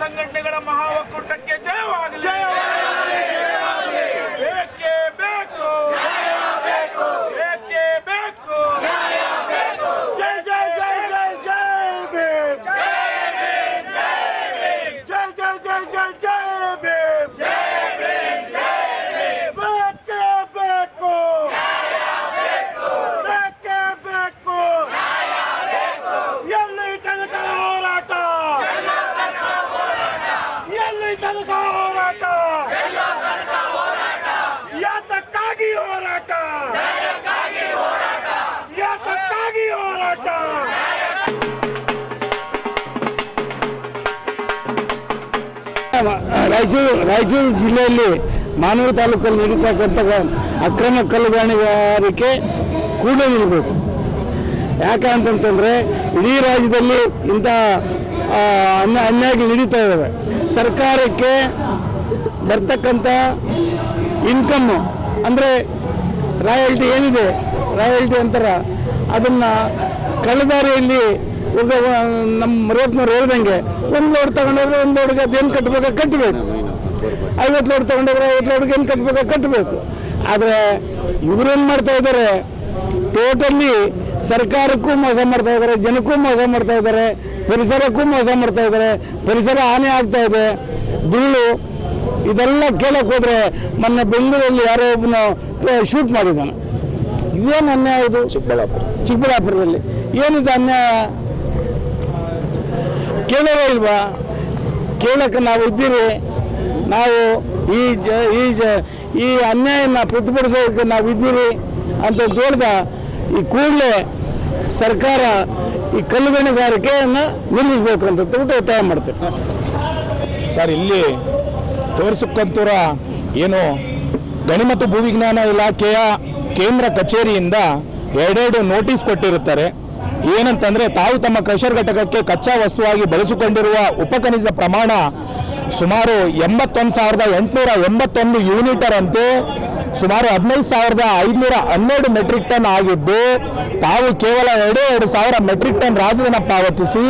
ಸಂಘಟನೆಗಳ ಮಹಾ ಒಕ್ಕೂಟಕ್ಕೆ ಜಯವಾಗಲಿ ಬೇಕೇ ಬೇಕು ಬೇಕೇ ಬೇಕು ಜೈ ಜೈ ಜೈ ಜೈ ಜೈ ಭೀಮ್ ಜೈ ಜೈ ಜೈ ಜೈ ಜೈ ಭೀಮ್ ಬೇಕೇ ಬೇಕು ಬೇಕೇ ಬೇಕು ಎಲ್ಲಿ ತನಕ ಹೋರಾಟ ಹೋರಾಟ. ಯಾತಕ್ಕಾಗಿ ಹೋರಾಟ. ಯಾತಕ್ಕಾಗಿ ಹೋರಾಟ. ರಾಯಚೂರು ರಾಯಚೂರು ಜಿಲ್ಲೆಯಲ್ಲಿ ಮಾನೂರು ತಾಲೂಕಲ್ಲಿ ನಡೀತಕ್ಕಂಥ ಅಕ್ರಮ ಕಲ್ಲುಗಾಣಿಗಾರಿಕೆ ಕೂಡ ನಿಲ್ಲಬೇಕು. ಯಾಕೆ ಅಂತಂತಂದರೆ ಇಡೀ ರಾಜ್ಯದಲ್ಲಿ ಇಂಥ ಆ, ಅನ್ಯ ಅನ್ಯಾಯಗಳು ನಡೀತಾ ಇದ್ದಾವೆ. ಸರ್ಕಾರಕ್ಕೆ ಬರ್ತಕ್ಕಂಥ ಇನ್ಕಮ್ಮು ಅಂದರೆ ರಾಯಲ್ಟಿ ಏನಿದೆ? ರಾಯಲ್ಟಿ ಅಂತಾರ. ಅದನ್ನು ಕಳೆದಾರಿಯಲ್ಲಿ ಈಗ ನಮ್ಮ ರೇಟ್ನವ್ರು ಹೇಳ್ದಂಗೆ ಒಂದು ಲೋಡ್ ತಗೊಂಡೋದ್ರೆ ಒಂದು ಲೋಡ್ಗೆ ಅದೇನು ಕಟ್ಟಬೇಕು ಕಟ್ಟಬೇಕು ಐವತ್ತು ಲೋಡ್ ತಗೊಂಡೋದ್ರೆ ಐವತ್ತು ಲೋಡ್ಗೆ ಏನು ಕಟ್ಟಬೇಕು ಕಟ್ಟಬೇಕು ಆದರೆ ಇವರೇನು ಮಾಡ್ತಾ ಇದ್ದಾರೆ? ಟೋಟಲಿ ಸರ್ಕಾರಕ್ಕೂ ಮೋಸ ಮಾಡ್ತಾ ಇದ್ದಾರೆ ಜನಕ್ಕೂ ಮೋಸ ಮಾಡ್ತಾ ಇದ್ದಾರೆ ಪರಿಸರಕ್ಕೂ ಮೋಸ ಮಾಡ್ತಾ ಇದ್ದಾರೆ ಪರಿಸರ ಹಾನಿ ಆಗ್ತಾ ಇದೆ. ಧೂಳು ಇದೆಲ್ಲ ಕೇಳಕ್ಕೆ ಹೋದ್ರೆ ಮೊನ್ನೆ ಬೆಂಗಳೂರಲ್ಲಿ ಯಾರೋ ಒಬ್ಬನು ಶೂಟ್ ಮಾಡಿದ್ದಾನೆ. ಏನು ಅನ್ಯಾಯ ಇದು? ಚಿಕ್ಕಬಳ್ಳಾಪುರ. ಚಿಕ್ಕಬಳ್ಳಾಪುರದಲ್ಲಿ. ಏನಿದೆ ಅನ್ಯಾಯ? ಕೇಳೋದೇ ಇಲ್ವಾ? ಕೇಳಕ್ಕೆ ನಾವು ಇದ್ದೀರಿ ನಾವು ಈ ಜ ಈ ಜ ಈ ಅನ್ಯಾಯನ ಪ್ರತಿಭಟಿಸೋದಕ್ಕೆ ನಾವು ಇದ್ದೀರಿ ಅಂತ ಹೇಳ್ದ ಈ ಕೂಡಲೇ ಸರ್ಕಾರ ಈ ಕಲ್ಲು ಗಣಿಗಾರಿಕೆಯನ್ನು ನಿಲ್ಲಿಸಬೇಕು ಅಂತ ಹೇಳ್ಬಿಟ್ಟು ಒತ್ತಾಯ ಮಾಡ್ತೇವೆ. ಸರ್, ಇಲ್ಲಿ ತೋರಿಸಕ್ಕಂತೂರ ಏನು ಗಣಿ ಮತ್ತು ಭೂವಿಜ್ಞಾನ ಇಲಾಖೆಯ ಕೇಂದ್ರ ಕಚೇರಿಯಿಂದ ಎರಡೆರಡು ನೋಟಿಸ್ ಕೊಟ್ಟಿರುತ್ತಾರೆ. ಏನಂತಂದ್ರೆ, ತಾವು ತಮ್ಮ ಕ್ರಷರ್ ಘಟಕಕ್ಕೆ ಕಚ್ಚಾ ವಸ್ತುವಾಗಿ ಬಳಸಿಕೊಂಡಿರುವ ಉಪಖನಿಜದ ಪ್ರಮಾಣ ಸುಮಾರು ಎಂಬತ್ತೊಂದು ಸಾವಿರದ ಎಂಟುನೂರ ಎಂಬತ್ತೊಂದು ಯೂನಿಟರ್ ಅಂತೆ ಸುಮಾರು ಹದಿನೈದು ಸಾವಿರದ ಐದುನೂರ ಹನ್ನೆರಡು ಮೆಟ್ರಿಕ್ ಟನ್ ಆಗಿದ್ದು, ತಾವು ಕೇವಲ ಎರಡೇ ಎರಡು ಸಾವಿರ ಮೆಟ್ರಿಕ್ ಟನ್ ರಾಜಧನ ಪಾವತಿಸಿ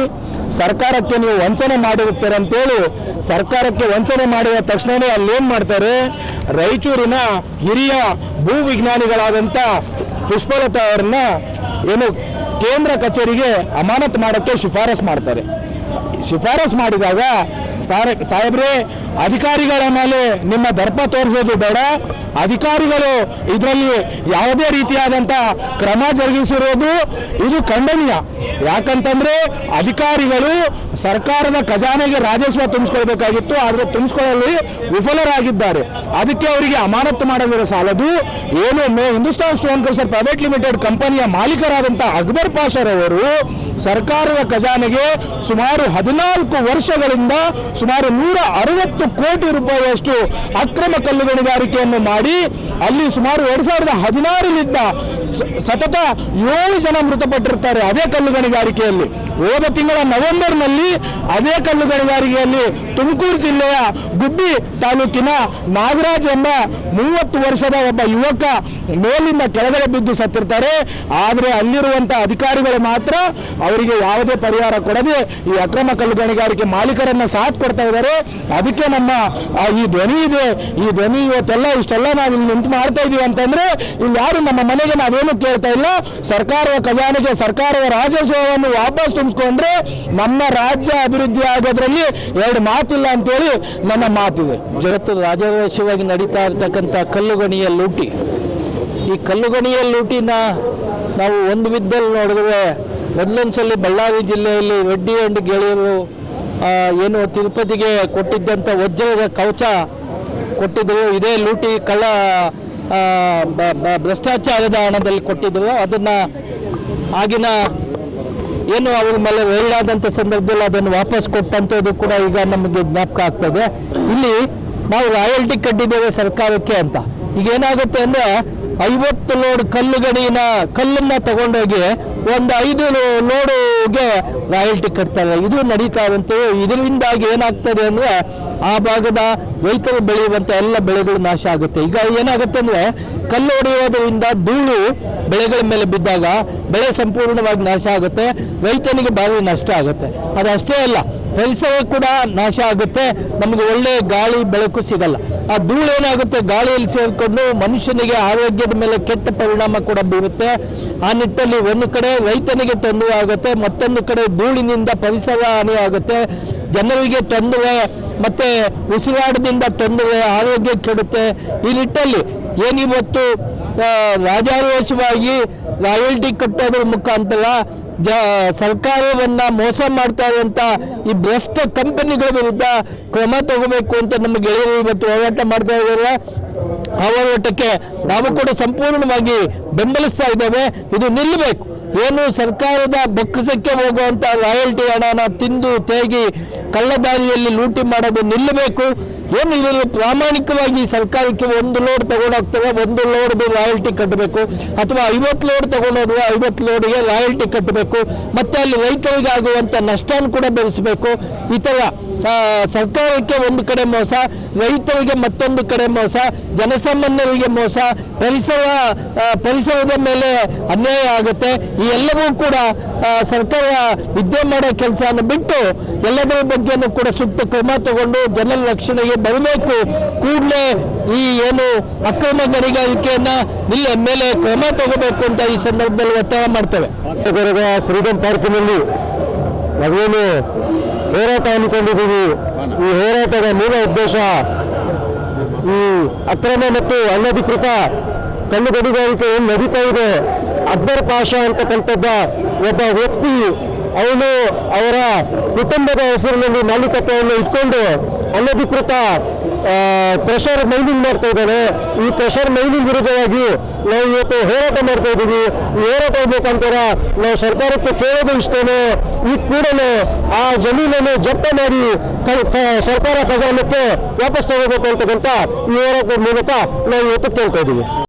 ಸರ್ಕಾರಕ್ಕೆ ನೀವು ವಂಚನೆ ಮಾಡಿರುತ್ತೀರ ಅಂತೇಳಿ ಸರ್ಕಾರಕ್ಕೆ ವಂಚನೆ ಮಾಡಿದ ತಕ್ಷಣವೇ ಅಲ್ಲೇನ್ ಮಾಡ್ತಾರೆ? ರಾಯಚೂರಿನ ಹಿರಿಯ ಭೂ ವಿಜ್ಞಾನಿಗಳಾದಂಥ ಪುಷ್ಪಲತಾ ಅವರನ್ನ ಏನು ಕೇಂದ್ರ ಕಚೇರಿಗೆ ಅಮಾನತ್ ಮಾಡೋಕ್ಕೆ ಶಿಫಾರಸ್ ಮಾಡ್ತಾರೆ. ಶಿಫಾರಸ್ ಮಾಡಿದಾಗ ಸಾರ ಸಾಹೇಬ್ರೆ ಅಧಿಕಾರಿಗಳ ಮೇಲೆ ನಿಮ್ಮ ದರ್ಪ ತೋರಿಸೋದು ಬೇಡ. ಅಧಿಕಾರಿಗಳು ಇದರಲ್ಲಿ ಯಾವುದೇ ರೀತಿಯಾದಂಥ ಕ್ರಮ ಜರುಗಿಸಿರೋದು ಇದು ಖಂಡನೀಯ. ಯಾಕಂತಂದ್ರೆ ಅಧಿಕಾರಿಗಳು ಸರ್ಕಾರದ ಖಜಾನೆಗೆ ರಾಜಸ್ವ ತುಂಬಿಸ್ಕೊಳ್ಬೇಕಾಗಿತ್ತು, ಆದರೆ ತುಂಬಿಸ್ಕೊಳ್ಳಲು ವಿಫಲರಾಗಿದ್ದಾರೆ. ಅದಕ್ಕೆ ಅವರಿಗೆ ಅಮಾನತು ಮಾಡೋದರ ಸಾಲದು. ಏನು May Hindustan stone crusher private limited ಕಂಪನಿಯ ಮಾಲೀಕರಾದಂಥ ಅಕ್ಬರ್ ಪಾಷರ್ ಅವರು ಸರ್ಕಾರದ ಖಜಾನೆಗೆ ಸುಮಾರು ಹದಿನಾಲ್ಕು ವರ್ಷಗಳಿಂದ ಸುಮಾರು ನೂರ ಅರವತ್ತು ಕೋಟಿ ರೂಪಾಯಿಯಷ್ಟು ಅಕ್ರಮ ಕಲ್ಲು ಗಣಿಗಾರಿಕೆಯನ್ನು ಮಾಡಿ ಅಲ್ಲಿ ಸುಮಾರು ಎರಡು ಸಾವಿರದ ಹದಿನಾರರಿಂದ ಸತತ ಏಳು ಜನ ಮೃತಪಟ್ಟಿರ್ತಾರೆ ಅದೇ ಕಲ್ಲುಗಣಿಗಾರಿಕೆಯಲ್ಲಿ. ಹೋದ ತಿಂಗಳ ನವೆಂಬರ್ನಲ್ಲಿ ಅದೇ ಕಲ್ಲು ಗಣಿಗಾರಿಕೆಯಲ್ಲಿ ತುಮಕೂರು ಜಿಲ್ಲೆಯ ಗುಬ್ಬಿ ತಾಲೂಕಿನ ನಾಗರಾಜ್ ಎಂಬ ಮೂವತ್ತು ವರ್ಷದ ಒಬ್ಬ ಯುವಕ ಮೇಲಿಂದ ಕೆಳಗಡೆ ಬಿದ್ದು ಸತ್ತಿರ್ತಾರೆ. ಆದರೆ ಅಲ್ಲಿರುವಂಥ ಅಧಿಕಾರಿಗಳು ಮಾತ್ರ ಅವರಿಗೆ ಯಾವುದೇ ಪರಿಹಾರ ಕೊಡದೆ ಈ ಅಕ್ರಮ ಕಲ್ಲು ಗಣಿಗಾರಿಕೆ ಮಾಲೀಕರನ್ನು ಸಾಥ್ ಕೊಡ್ತಾ ಇದ್ದಾರೆ. ಅದಕ್ಕೆ ನಮ್ಮ ಈ ಧ್ವನಿ ಇದೆ. ಈ ಧ್ವನಿ ಇವತ್ತೆಲ್ಲ ಇಷ್ಟೆಲ್ಲ ನಾವು ಇಲ್ಲಿ ನಿಂತು ಮಾಡ್ತಾ ಇದೀವಿ ಅಂತಂದ್ರೆ ಇಲ್ಲಿ ಯಾರು ನಮ್ಮ ಮನೆಗೆ ನಾವೇನು ಕೇಳ್ತಾ ಇಲ್ಲ. ಸರ್ಕಾರದ ಖಜಾನೆಗೆ ಸರ್ಕಾರದ ರಾಜಸ್ವವನ್ನು ವಾಪಸ್ ತುಂಬಿಸ್ಕೊಂಡ್ರೆ ನಮ್ಮ ರಾಜ್ಯ ಅಭಿವೃದ್ಧಿ ಆಗೋದ್ರಲ್ಲಿ ಎರಡು ಮಾತಿಲ್ಲ ಅಂತೇಳಿ ನನ್ನ ಮಾತಿದೆ. ಜಗತ್ತು ರಾಜವಶವಾಗಿ ನಡೀತಾ ಇರ್ತಕ್ಕಂಥ ಕಲ್ಲುಗಣಿಯ ಲೂಟಿ. ಈ ಕಲ್ಲುಗಣಿಯ ಲೂಟಿನ ನಾವು ಒಂದು ವಿದ್ದಲ್ಲಿ ನೋಡಿದ್ರೆ ಮೊದಲೊಂದ್ಸಲಿ ಬಳ್ಳಾರಿ ಜಿಲ್ಲೆಯಲ್ಲಿ ರೆಡ್ಡಿ ಅಂಡ್ ಗೆಳೆಯರು ಏನು ತಿರುಪತಿಗೆ ಕೊಟ್ಟಿದ್ದಂಥ ವಜ್ರದ ಕವಚ ಕೊಟ್ಟಿದ್ರು ಇದೇ ಲೂಟಿ ಕಳ್ಳ ಭ್ರಷ್ಟಾಚಾರದ ಹಣದಲ್ಲಿ ಕೊಟ್ಟಿದ್ದರು ಅದನ್ನು ಆಗಿನ ಏನು ಅವ್ರ ಮೇಲೆ ಆದಂಥ ಸಂದರ್ಭದಲ್ಲಿ ಅದನ್ನು ವಾಪಸ್ ಕೊಟ್ಟಂಥದ್ದು ಕೂಡ ಈಗ ನಮಗೆ ಜ್ಞಾಪಕ ಆಗ್ತದೆ. ಇಲ್ಲಿ ನಾವು ರಾಯಲ್ಟಿ ಕಟ್ಟಿದ್ದೇವೆ ಸರ್ಕಾರಕ್ಕೆ ಅಂತ. ಈಗ ಏನಾಗುತ್ತೆ ಅಂದ್ರೆ ಐವತ್ತು ಲೋಡ್ ಕಲ್ಲುಗಡಿನ ಕಲ್ಲನ್ನ ತಗೊಂಡೋಗಿ ಒಂದು ಐದು ಲೋಡುಗೆ ರಾಯಲ್ಟಿ ಕಟ್ತಾರೆ ಇದು ನಡೀತಾ ಇರುವಂತೆ ಇದರಿಂದಾಗಿ ಏನಾಗ್ತದೆ ಅಂದ್ರೆ ಆ ಭಾಗದ ರೈತರು ಬೆಳೆಯುವಂತ ಎಲ್ಲ ಬೆಳೆಗಳು ನಾಶ ಆಗುತ್ತೆ. ಈಗ ಏನಾಗುತ್ತೆ ಅಂದ್ರೆ ಕಲ್ಲು ಹೊಡೆಯೋದ್ರಿಂದ ಧೂಳು ಬೆಳೆಗಳ ಮೇಲೆ ಬಿದ್ದಾಗ ಬೆಳೆ ಸಂಪೂರ್ಣವಾಗಿ ನಾಶ ಆಗುತ್ತೆ. ರೈತನಿಗೆ ಭಾರಿ ನಷ್ಟ ಆಗುತ್ತೆ. ಅದಷ್ಟೇ ಅಲ್ಲ ಪರಿಸರ ಕೂಡ ನಾಶ ಆಗುತ್ತೆ. ನಮಗೆ ಒಳ್ಳೆ ಗಾಳಿ, ಬೆಳಕು ಸಿಗಲ್ಲ. ಆ ಧೂಳು ಏನಾಗುತ್ತೆ? ಗಾಳಿಯಲ್ಲಿ ಸೇರಿಕೊಂಡು ಮನುಷ್ಯನಿಗೆ ಆರೋಗ್ಯದ ಮೇಲೆ ಕೆಟ್ಟ ಪರಿಣಾಮ ಕೂಡ ಬೀರುತ್ತೆ. ಆ ನಿಟ್ಟಲ್ಲಿ ಒಂದು ಕಡೆ ರೈತನಿಗೆ ತೊಂದರೆ ಆಗುತ್ತೆ, ಮತ್ತೊಂದು ಕಡೆ ಧೂಳಿನಿಂದ ಪರಿಸರ ಹಾನಿ ಆಗುತ್ತೆ. ಜನರಿಗೆ ತೊಂದರೆ, ಮತ್ತೆ ಉಸಿರಾಟದಿಂದ ತೊಂದರೆ, ಆರೋಗ್ಯ ಕೆಡುತ್ತೆ. ಈ ನಿಟ್ಟಲ್ಲಿ ಏನಿವತ್ತು ರಾಜಾರೋಷವಾಗಿ ರಾಯಲ್ಟಿ ಕಟ್ಟೋದ್ರ ಮುಖಾಂತರ ಜ ಸರ್ಕಾರವನ್ನ ಮೋಸ ಮಾಡ್ತಾ ಇರುವಂತ ಈ ಭ್ರಷ್ಟ ಕಂಪನಿಗಳ ವಿರುದ್ಧ ಕ್ರಮ ತಗೋಬೇಕು ಅಂತ ನಮ್ಮ ಗೆಳೆಯರು ಇವತ್ತು ಹೋರಾಟ ಮಾಡ್ತಾ ಇದ್ದಾರೆ. ಆ ಹೋರಾಟಕ್ಕೆ ನಾವು ಕೂಡ ಸಂಪೂರ್ಣವಾಗಿ ಬೆಂಬಲಿಸ್ತಾ ಇದ್ದೇವೆ. ಇದು ನಿಲ್ಲಬೇಕು. ಏನು ಸರ್ಕಾರದ ಬೊಕ್ಕಸಕ್ಕೆ ಹೋಗುವಂತ ರಾಯಲ್ಟಿ ಹಣನ ತಿಂದು ತೇಗಿ ಕಳ್ಳದಾರಿಯಲ್ಲಿ ಲೂಟಿ ಮಾಡೋದು ನಿಲ್ಲಬೇಕು. ಏನು ಇವರು ಪ್ರಾಮಾಣಿಕವಾಗಿ ಸರ್ಕಾರಕ್ಕೆ ಒಂದು ಲೋಡ್ ತಗೊಂಡೋಗ್ತವೆ, ಒಂದು ಲೋಡ್ ರಾಯಲ್ಟಿ ಕಟ್ಟಬೇಕು, ಅಥವಾ ಐವತ್ತು ಲೋಡ್ ತಗೊಂಡೋದ್ರೆ ಐವತ್ತು ಲೋಡ್ಗೆ ರಾಯಲ್ಟಿ ಕಟ್ಟಬೇಕು, ಮತ್ತೆ ಅಲ್ಲಿ ರೈತರಿಗೆ ಆಗುವಂಥ ನಷ್ಟನ ಕೂಡ ಬೆಳೆಸಬೇಕು. ಈ ಥರ ಸರ್ಕಾರಕ್ಕೆ ಒಂದು ಕಡೆ ಮೋಸ, ರೈತರಿಗೆ ಮತ್ತೊಂದು ಕಡೆ ಮೋಸ, ಜನಸಾಮಾನ್ಯರಿಗೆ ಮೋಸ, ಪರಿಸರ ಪರಿಸರದ ಮೇಲೆ ಅನ್ಯಾಯ ಆಗುತ್ತೆ. ಈ ಎಲ್ಲವೂ ಕೂಡ ಸರ್ಕಾರ ವಿದ್ಯೆ ಮಾಡೋ ಕೆಲಸವನ್ನು ಬಿಟ್ಟು ಎಲ್ಲದರ ಬಗ್ಗೆನೂ ಕೂಡ ಸೂಕ್ತ ಕ್ರಮ ತಗೊಂಡು ಜನರ ರಕ್ಷಣೆಗೆ ಬರಬೇಕು. ಕೂಡಲೇ ಈ ಏನು ಅಕ್ರಮ ಗಣಿಗಾರಿಕೆಯನ್ನ ನಿಲ್ಲ ಮೇಲೆ ಕ್ರಮ ತಗೋಬೇಕು ಅಂತ ಈ ಸಂದರ್ಭದಲ್ಲಿ ಒತ್ತಾಯ ಮಾಡ್ತೇವೆ. ಫ್ರೀಡಂ ಪಾರ್ಕಿನಲ್ಲಿ ಹೋರಾಟ ಹಮ್ಮಿಕೊಂಡಿದ್ದೀವಿ. ಈ ಹೋರಾಟದ ಮೂಲ ಉದ್ದೇಶ ಈ ಅಕ್ರಮ ಮತ್ತು ಅನಧಿಕೃತ ಕಲ್ಲು ಗಣಿಗಾರಿಕೆ ಏನು ನಡೀತಾ ಇದೆ. ಅಕ್ಬರ್ ಪಾಷಾ ಅಂತಕ್ಕಂಥದ್ದ ಒಬ್ಬ ವ್ಯಕ್ತಿ ಅವನು ಅವರ ಕುಟುಂಬದ ಹೆಸರಿನಲ್ಲಿ ಮಾಲೀಕತ್ವವನ್ನು ಇಟ್ಕೊಂಡು ಅನಧಿಕೃತ ಕ್ರೆಷರ್ ಮೈನಿಂಗ್ ಮಾಡ್ತಾ ಇದ್ದಾನೆ. ಈ ಕ್ರೆಷರ್ ಮೈನಿಂಗ್ ವಿರುದ್ಧವಾಗಿ ನಾವು ಇವತ್ತು ಹೋರಾಟ ಮಾಡ್ತಾ ಇದ್ದೀವಿ. ಹೋರಾಟ ಮುಖಾಂತರ ನಾವು ಸರ್ಕಾರಕ್ಕೆ ಕೇಳೋದು ಇಷ್ಟೇನೆ. ಈ ಕೂಡಲೇ ಆ ಜಮೀನನ್ನು ಜಪ್ತ ಮಾಡಿ ಸರ್ಕಾರ ಖಜಾನಕ್ಕೆ ವಾಪಸ್ ತಗೋಬೇಕು ಅಂತಕ್ಕಂಥ ಈ ಹೋರಾಟದ ಮೂಲಕ ನಾವು ಇವತ್ತು ಕೇಳ್ತಾ ಇದ್ದೀವಿ.